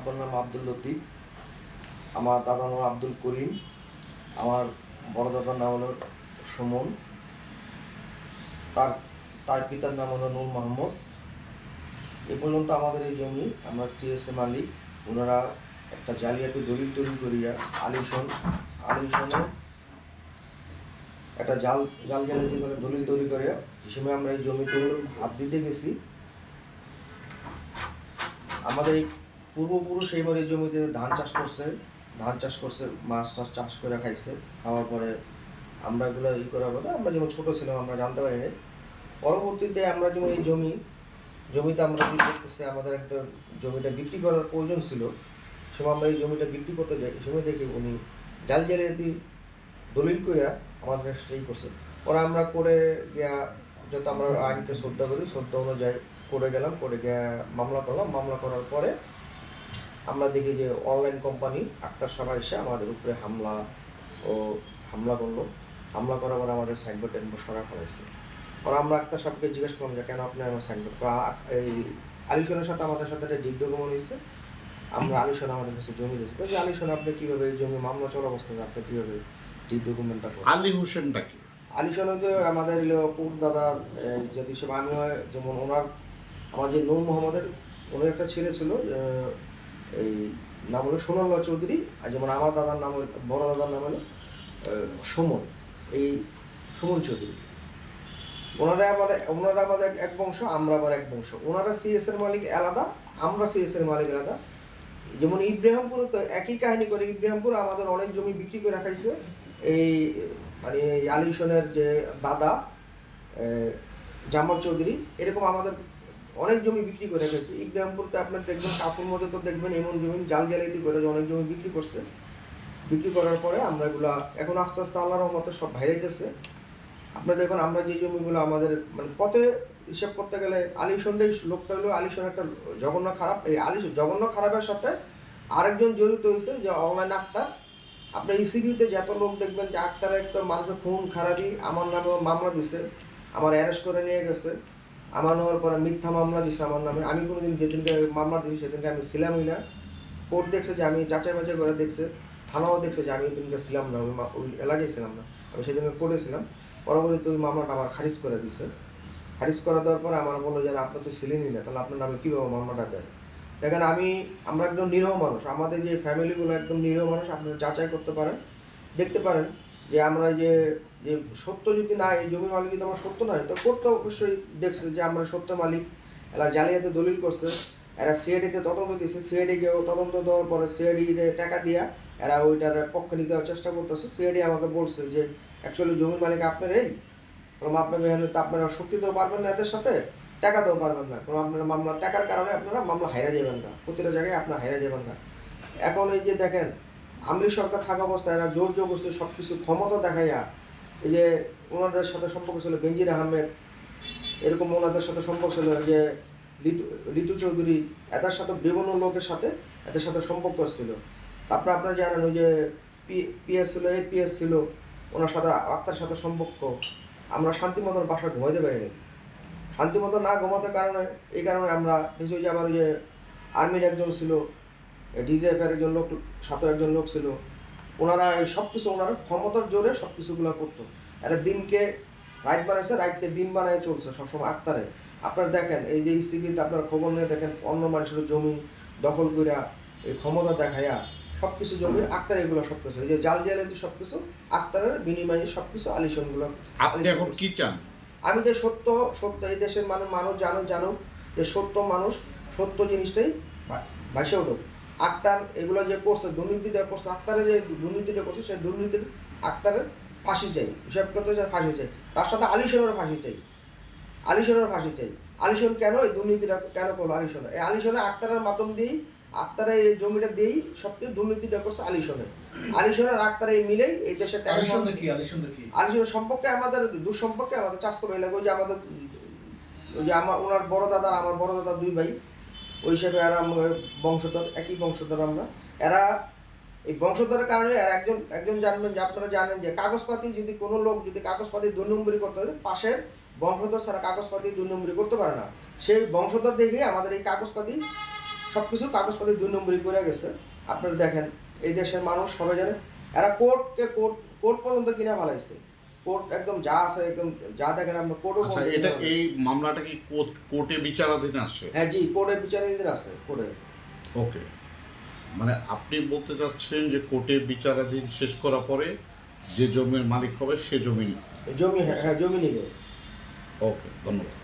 আব্বার নাম আব্দুল লতিফ। আমার দাদার নাম আব্দুল করিম। আমার বড় দাদার নাম হলো সুমন। তার তার পিতার নাম হলো নূর মোহাম্মদ এ পর্যন্ত আমাদের এই জমি আমরা সিএসএ মালিক। ওনারা একটা জালিয়াতি দলিল তৈরি করিয়া আলিশন, আলিশনে একটা জাল জাল জালিয়াতি করে দলিল তৈরি করে যে সময় আমরা এই জমিতে হাত দিতে গেছি, আমাদের এই পূর্বপুরুষ এইবার এই জমিতে ধান চাষ করছে, ধান চাষ করছে, মাছ টাছ চাষ করে খাইছে, খাওয়ার পরে আমরা এগুলো ই করা বলে, আমরা যেমন ছোটো ছিলাম, আমরা জানতে পারিনি। পরবর্তীতে আমরা যেমন এই জমি, জমিতে আমরা কি করতেছি, আমাদের একটা জমিটা বিক্রি করার প্রয়োজন ছিল সময় আমরা এই জমিটা বিক্রি করতে যাই, এই সময় দেখি উনি জাল জালিয়াতি দলিল কইরা আমাদের সেই করছে। পরে আমরা করে গিয়া যত আমরা আইনকে শ্রদ্ধা করি, শ্রদ্ধা অনুযায়ী করে গেলাম, করে গিয়া মামলা করলাম, মামলা করার পরে আমরা দেখি যে অনলাইন কোম্পানি আক্তার সাহা এসে আমাদের উপরে হামলা ও হামলা করল। হামলা করার পরে আমাদের সাইনবোর্ড সরা ফেলাইছে। পরে আমরা আক্তার সাহেবকে জিজ্ঞেস করলাম যে কেন আপনি আমার সাইনবোর্ড এই আলিশনের সাথে আমাদের সাথে একটা ডিগ ডকুমেন্ট হয়েছে আমরা আলিশন আমাদের কাছে জমি দিয়েছি। তো যে আলিশন আপনি কীভাবে এই জমি মামলা চলা অবস্থায় আপনি কীভাবে ডিগ ডকুমেন্টটা আলী হোসেনটা কি আলিশন হচ্ছে আমাদের পুর দাদার যদি সে আমি হয়। যেমন ওনার আমার যে নূর মোহাম্মদের ওনার একটা ছেলে ছিল এই নাম হলো সোনাল্লা চৌধুরী আর যেমন আমার দাদার নাম হলো, বড় দাদার নাম হলো সুমন, এই সুমন চৌধুরী। ওনারা আমাদের ওনারা আমাদের এক- বংশ, আমরা আবার এক বংশ। ওনারা সিএস এর মালিক আলাদা, আমরা সিএস এর মালিক আলাদা। যেমন ইব্রাহিমপুর তো একই কাহিনী করে, ইব্রাহিমপুর আমাদের অনেক জমি বিক্রি করে রাখাইছে এই মানে আলিশনের যে দাদা জামাল চৌধুরী, এরকম আমাদের অনেক জমি বিক্রি করে রেখেছে ইব্রাহিমপুরতে আপনার দেখবেন কাপুর মধ্যে তো দেখবেন, এমন জমি জাল জালিয়াতি করে অনেক জমি বিক্রি করছে। বিক্রি করার পরে আমরা এগুলা এখন আস্তে আস্তে আল্লাহর রহমতে সব বাইরেতেছে আপনার দেখুন, আমরা যে জমিগুলো আমাদের মানে পথে হিসাব করতে গেলে আলিশনটাই লোকটা হলো, আলিশন একটা জঘন্য খারাপ, এই আলিশ, জঘন্য খারাপের সাথে আরেকজন জড়িত হয়েছে, যে অনলাইন আক্তার। আপনার ইসিবিতে যত লোক দেখবেন, যে আক্তার একটা মানুষের খুন খারাপই আমার নামে মামলা দিছে, আমার অ্যারেস্ট করে নিয়ে গেছে। আমার নেওয়ার পরে মিথ্যা মামলা দিছে আমার নামে। আমি কোনোদিন যেদিনকে মামলা দিই সেদিনকে আমি ছিলামই না। কোর্ট দেখছে যে আমি যাচাই বাছাই করে দেখছে থানাও দেখছে যে আমি এদিনকে ছিলাম না ওই ওই এলাকায় ছিলাম না। আমি সেদিনকে কোর্টে ছিলাম। পরবর্তীতে ওই মামলাটা আমার খারিজ করে দিছে। খারিজ করে দেওয়ার পরে আমার বলল যে না, আপনি তো ছিলেনই না তাহলে আপনার নামে কীভাবে মামলাটা দেয়? দেখেন আমি আমরা একদম নিরহ মানুষ। আমাদের যে ফ্যামিলিগুলো একদম নিরহ মানুষ আপনারা যাচাই করতে পারেন দেখতে পারেন। যে আমরা যে যে সত্য যদি না, এই জমি মালিক যদি আমার সত্য নয়, তো করতে অবশ্যই দেখছে যে আমরা সত্য মালিক, এরা জালিয়াতে দলিল করছে, এরা সিআইডিতে তদন্ত দিচ্ছে সিআইডিকেও তদন্ত দেওয়ার পরে সিআইডি টাকা দিয়া এরা ওইটার পক্ষ নিতে চেষ্টা করতেছে। সিআইডি আমাকে বলছে যে, অ্যাকচুয়ালি জমির মালিক আপনার এই বললাম আপনাকে তো আপনারা শক্তি দিতেও পারবেন না এদের সাথে, টাকা দিতেও পারবেন না। কারণ আপনারা মামলা, টাকার কারণে আপনারা মামলা হাইরা যাবেন না, প্রতিটা জায়গায় আপনারা হাইরা যাবেন না। এখন এই যে দেখেন আমলি সরকার থাকা অবস্থায় এরা জোর জবরদস্তি সব কিছু ক্ষমতা দেখাইয়া এই যে ওনাদের সাথে সম্পর্ক ছিল বেঞ্জির আহমেদ, এরকম ওনাদের সাথে সম্পর্ক ছিল যে লিটু লিটু চৌধুরী, এদের সাথে বিভিন্ন লোকের সাথে এদের সাথে সম্পর্ক ছিল। তারপরে আপনারা জানেন ওই যে পি, পিএস ছিল এ এপিএস ছিল, ওনার সাথে আত্মার সাথে সম্পর্ক। আমরা শান্তি মতন বাসা ঘুমাইতে পারিনি। শান্তি মতো না ঘুমাতে কারণে, এই কারণে আমরা দেখছি যে আবার ওই যে আর্মির একজন ছিল ডিজিএফের একজন লোক সাথে একজন লোক ছিল। ওনারা এই সব কিছু ওনারা ক্ষমতার জোরে সব কিছুগুলো করতো। একটা দিনকে রাত বানাইছে রাতকে দিন বানায় চলছে সবসময় আক্তারে আপনারা দেখেন এই যে ইসিবিতে আপনার খবর নিয়ে দেখেন অন্য মানুষের জমি দখল কইরা এই ক্ষমতা দেখাইয়া সব কিছু জমির আক্তার এগুলো সব কিছু এই যে জাল জালিয়াতি সব কিছু আক্তারের বিনিময়ে সব কিছু আলিশনগুলো আপনি এখন কি চান? আমি যে সত্য সত্য এই দেশের মানুষ মানুষ জানো জানুক যে সত্য মানুষ সত্য জিনিসটাই ভাসে উঠুক। আক্তার এগুলো যে করছে দুর্নীতিটা করছে আক্তারের যে দুর্নীতিটা করছে সেই দুর্নীতির আক্তারের ফাঁসি চাই। হিসাব করতে চাই ফাঁসি চাই। তার সাথে আলিশনের ফাঁসি চাই। আলিশনের ফাঁসি চাই। আলিশন কেন এই দুর্নীতিটা কেন করল আলিশনে এই আলিশনে আক্তারের মাধ্যম দিয়েই আক্তারে এই জমিটা দিয়েই সবচেয়ে দুর্নীতিটা করছে আলিশনে আলিশনের আক্তারে এই মিলেই এই দেশের টাকা আলিশন আলিশন সম্পর্কে আমাদের দুঃসম্পর্কে আমাদের চাষ ভাই লাগে ওই যে আমাদের ওই যে আমার ওনার বড় দাদা আমার বড় দাদা দুই ভাই ওই হিসাবে এরা আমরা বংশধর, একই বংশধর আমরা। এরা এই বংশধরের কারণে একজন একজন জানবেন যে আপনারা জানেন যে কাগজপাতি যদি কোনো লোক যদি কাগজপাতি দুই নম্বরই করতে হয়, পাশের বংশধর ছাড়া কাগজপাতি দুই নম্বরই করতে পারে না। সেই বংশধর দেখে আমাদের এই কাগজপাতি সব কিছু কাগজপাতি দুই নম্বরই করে গেছে। আপনারা দেখেন, এই দেশের মানুষ সবাই জানে। এরা কোর্টকে, কোর্ট কোর্ট পর্যন্ত কিনা ফেলাইছে। কোর্ট একদম যা আছে একদম যা দেখেন আমরা কোর্টও আচ্ছা এটা এই মামলাটা কি কোর্ট কোর্টে বিচারাধীন আছে? হ্যাঁ জি কোর্টে বিচারাধীন আছে কোর্টে। ওকে। মানে আপনি বলতে চাচ্ছেন যে কোর্টে বিচারাধীন শেষ করার পরে যে জমির মালিক হবে সে জমি জমি হ্যাঁ হ্যাঁ জমি নিবে। ওকে ধন্যবাদ।